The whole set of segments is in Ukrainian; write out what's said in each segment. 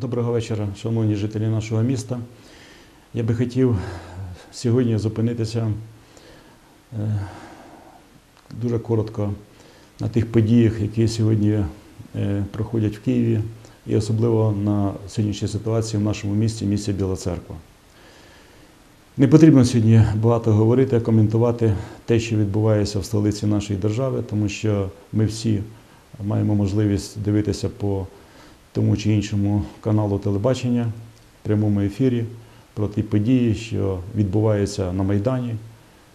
Доброго вечора, шановні жителі нашого міста. Я би хотів сьогодні зупинитися е, дуже коротко на тих подіях, які сьогодні е, проходять в Києві, і особливо на сьогоднішній ситуації в нашому місті, місті Біла Церква. Не потрібно сьогодні багато говорити, коментувати те, що відбувається в столиці нашої держави, тому що ми всі маємо можливість дивитися по тому чи іншому каналу телебачення в прямому ефірі про ті події, що відбуваються на Майдані,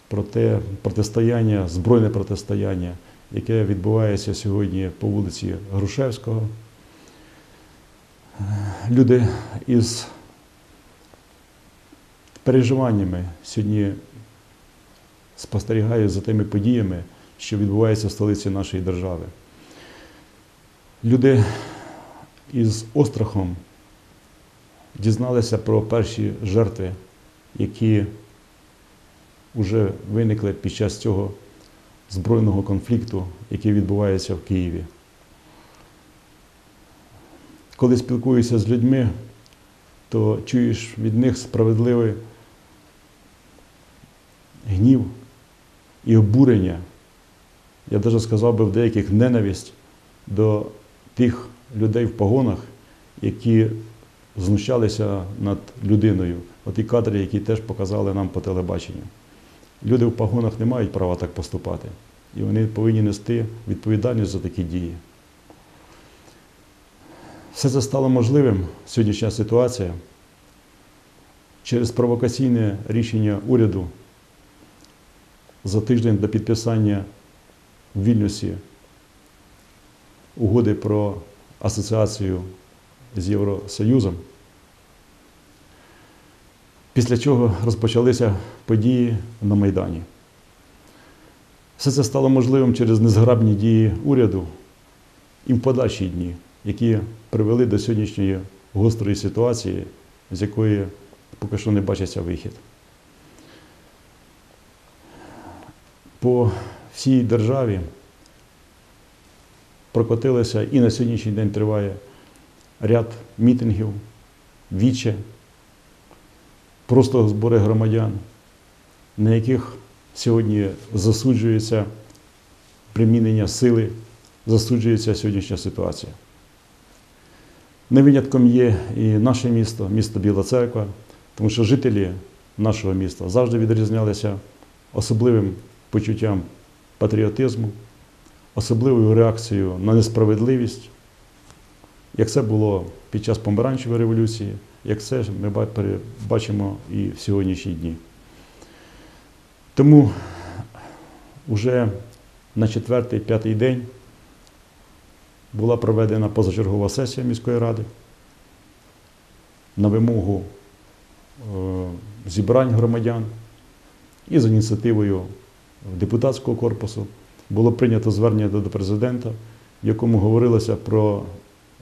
про те протистояння, збройне протистояння, яке відбувається сьогодні по вулиці Грушевського. Люди із переживаннями сьогодні спостерігають за тими подіями, що відбуваються в столиці нашої держави. Люди із острахом дізналися про перші жертви, які вже виникли під час цього збройного конфлікту, який відбувається в Києві. Коли спілкуєшся з людьми, то чуєш від них справедливий гнів і обурення, я навіть сказав би в деяких ненависть до тих людей в погонах, які знущалися над людиною. Оті кадри, які теж показали нам по телебаченню. Люди в погонах не мають права так поступати. І вони повинні нести відповідальність за такі дії. Все це стало можливим, сьогоднішня ситуація, через провокаційне рішення уряду за тиждень до підписання в Вільнюсі угоди про асоціацію з Євросоюзом, після чого розпочалися події на Майдані. Все це стало можливим через незграбні дії уряду і в подальші дні, які привели до сьогоднішньої гострої ситуації, з якої поки що не бачиться вихід. По всій державі прокотилися і на сьогоднішній день триває ряд мітингів, віче, просто збори громадян, на яких сьогодні засуджується примінення сили, засуджується сьогоднішня ситуація. Не винятком є і наше місто, місто Біла Церква, тому що жителі нашого міста завжди відрізнялися особливим почуттям патріотизму, особливою реакцією на несправедливість, як це було під час помаранчевої революції, як це ми бачимо і в сьогоднішні дні. Тому вже на четвертий-п'ятий день була проведена позачергова сесія міської ради на вимогу е, зібрань громадян і з ініціативою депутатського корпусу було прийнято звернення до президента, в якому говорилося про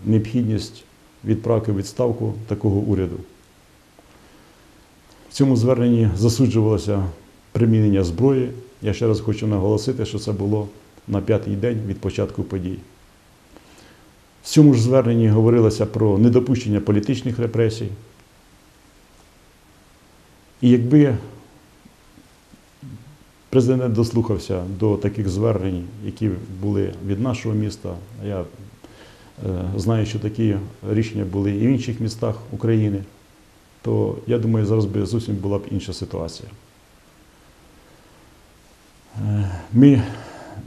необхідність відправки відставку такого уряду. В цьому зверненні засуджувалося примінення зброї. Я ще раз хочу наголосити, що це було на п'ятий день від початку подій. В цьому ж зверненні говорилося про недопущення політичних репресій. І якби президент дослухався до таких звернень, які були від нашого міста, я е, знаю, що такі рішення були і в інших містах України, то я думаю, зараз би зовсім була б інша ситуація. Е, ми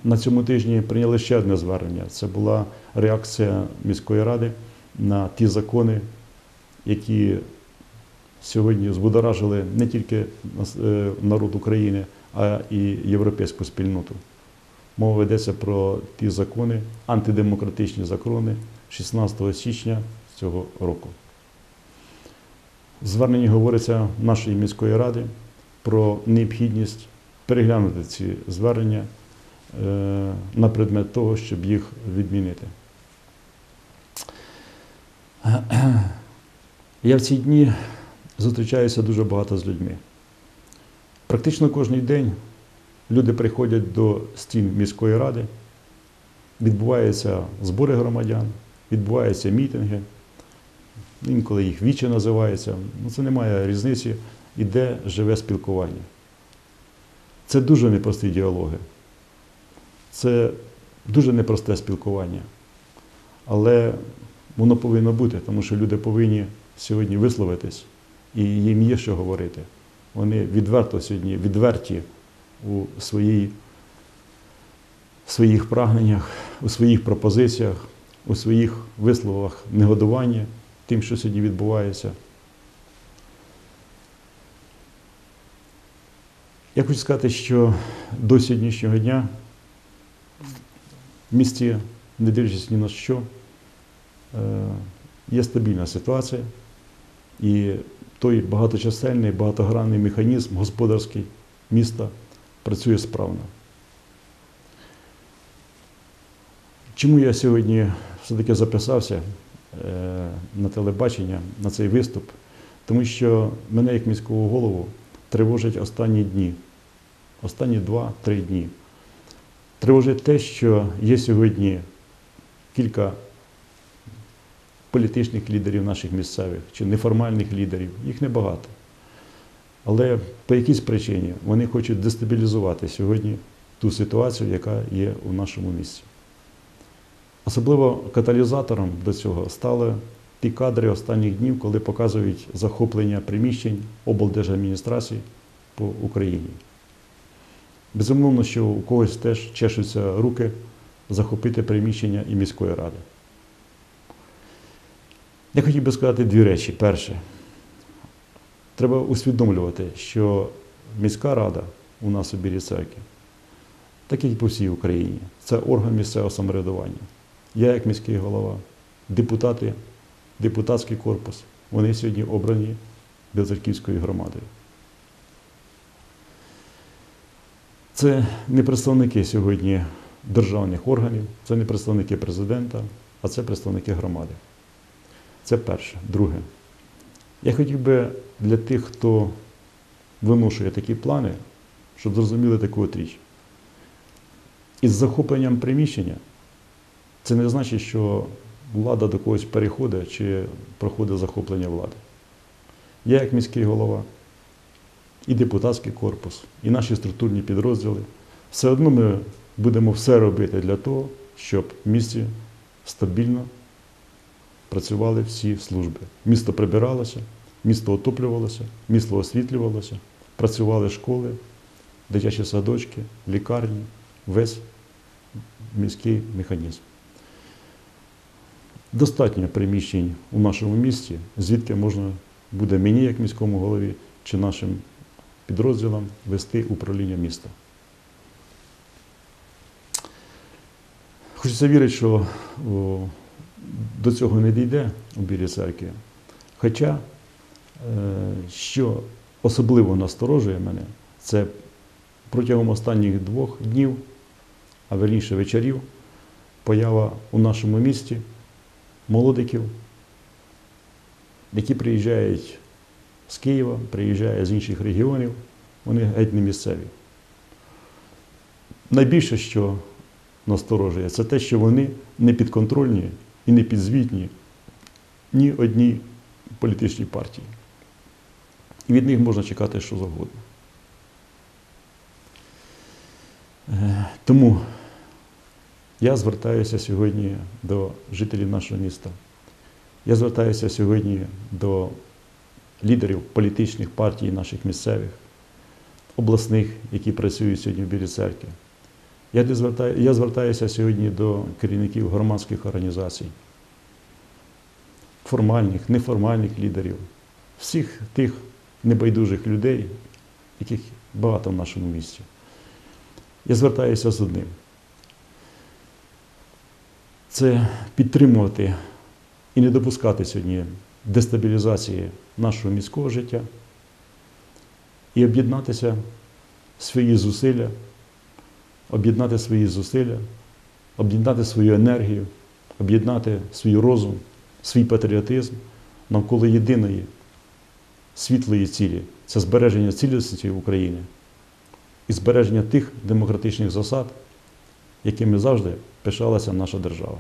на цьому тижні прийняли ще одне звернення. Це була реакція міської ради на ті закони, які сьогодні збудоражили не тільки е, народ України, а і європейську спільноту. Мова йдеться про ті закони, антидемократичні закони 16 січня цього року. В зверненні говориться нашої міської ради про необхідність переглянути ці звернення е, на предмет того, щоб їх відмінити. Я в ці дні зустрічаюся дуже багато з людьми. Практично кожен день люди приходять до стін міської ради, відбуваються збори громадян, відбуваються мітинги. інколи їх вічі називаються. Ну, це немає різниці, іде живе спілкування. Це дуже непрості діалоги. Це дуже непросте спілкування. Але воно повинно бути, тому що люди повинні сьогодні висловитись, і їм є що говорити. Вони відверто сьогодні відверті у своїй, своїх прагненнях, у своїх пропозиціях, у своїх висловах негодування тим, що сьогодні відбувається. Я хочу сказати, що до сьогоднішнього дня в місті, не дивлячись ні на що, е, є стабільна ситуація, і той багаточисельний, багатогранний механізм господарський міста працює справно. Чому я сьогодні все-таки записався е, на телебачення на цей виступ? Тому що мене, як міського голову, тривожить останні дні, останні два-три дні. Тривожить те, що є сьогодні кілька політичних лідерів наших місцевих чи неформальних лідерів, їх небагато. Але по якійсь причині вони хочуть дестабілізувати сьогодні ту ситуацію, яка є у нашому місті. Особливо каталізатором до цього стали ті кадри останніх днів, коли показують захоплення приміщень облдержадміністрації по Україні. Безумовно, що у когось теж чешуться руки захопити приміщення і міської ради. Я хотів би сказати дві речі. Перше, треба усвідомлювати, що міська рада у нас у Білій церкві, так і по всій Україні, це орган місцевого самоврядування. Я, як міський голова, депутати, депутатський корпус, вони сьогодні обрані Білоцерківською громадою. Це не представники сьогодні державних органів, це не представники президента, а це представники громади. Це перше. Друге. Я хотів би для тих, хто виношує такі плани, щоб зрозуміли таку от річ. Із захопленням приміщення це не значить, що влада до когось переходить чи проходить захоплення влади. Я, як міський голова, і депутатський корпус, і наші структурні підрозділи, все одно ми будемо все робити для того, щоб в місті стабільно працювали всі служби. Місто прибиралося, місто отоплювалося, місто освітлювалося, працювали школи, дитячі садочки, лікарні, весь міський механізм. Достатньо приміщень у нашому місті, звідки можна буде мені, як міському голові, чи нашим підрозділам вести управління міста. Хочеться вірити, що до цього не дійде у Білій церкві. Хоча, е, що особливо насторожує мене, це протягом останніх двох днів, а верніше вечорів, поява у нашому місті молодиків, які приїжджають з Києва, приїжджають з інших регіонів, вони геть не місцеві. Найбільше, що насторожує, це те, що вони не підконтрольні і не підзвітні ні одній політичній партії. І від них можна чекати що завгодно. Е, Тому я звертаюся сьогодні до жителів нашого міста. Я звертаюся сьогодні до лідерів політичних партій наших місцевих, обласних, які працюють сьогодні в Білій церкві. Я звертаю, я звертаюся сьогодні до керівників громадських організацій, формальних, неформальних лідерів, всіх тих небайдужих людей, яких багато в нашому місті. Я звертаюся з одним. Це підтримувати і не допускати сьогодні дестабілізації нашого міського життя і об'єднатися свої зусилля, об'єднати свої зусилля, об'єднати свою енергію, об'єднати свій розум, свій патріотизм навколо єдиної світлої цілі це збереження цілісності України і збереження тих демократичних засад, якими завжди пишалася наша держава.